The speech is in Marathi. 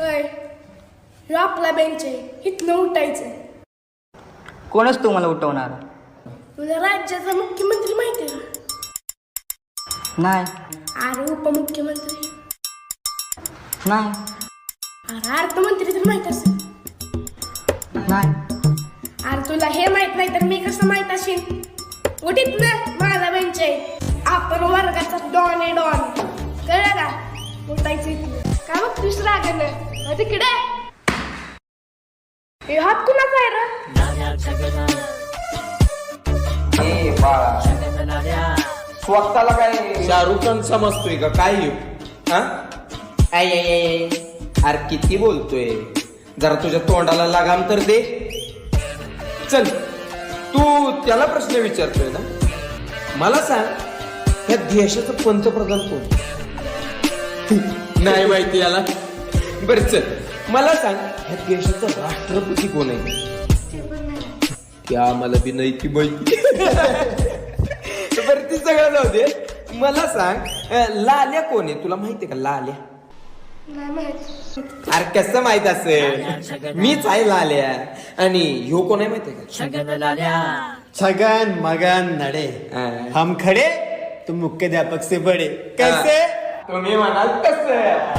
अय ह्यो आपला बेंच आहे इथनं उठायचं. कोणच तुम्हाला उठवणार? तुला राज्याचा मुख्यमंत्री माहिती आहे का? नाही. अरे उपमुख्यमंत्री. नाही. अरे अर्थमंत्री तर माहीत असेल. नाही. अरे तुला हे माहीत नाही तर मी कसं माहीत असेल? उठीत ना माझा बेंच आहे आपण वर्गाचा डॉन आहे डॉन. कळलं का? उठायचं इथनं. काय बघ दुसरा रागानं तिकडे. हे हात कुणाचा आहे रे? ए बाळा. स्वतःला काय? शाहरुख खान समजतोय का? काय हा? आय. अरे किती बोलतोय. जरा तुझ्या तोंडाला लगाम तर दे. चल. तू त्याला प्रश्न विचारतोय ना? मला सांग या देशाचं पंतप्रधान कोण? नाही माहिती याला. बर चल मला सांग. ह्या देशाचा राष्ट्रपती कोण आहे? त्या मला बी नाही की माहिती. बरं ती सगळं जाऊ दे. मला सांग अं, लाल्या कोण आहे? तुला माहितीये का लाल्या? नाही माहीत. अरे कसं माहीत असेल? मीच आहे लाल्या. आणि ह्यो कोण आहे माहितीये का? छगन मगन नडे. हाँ। हम खड़े तुम मुख्याध्यापक से बड़े. कैसे? तुम्ही म्हणाल कसं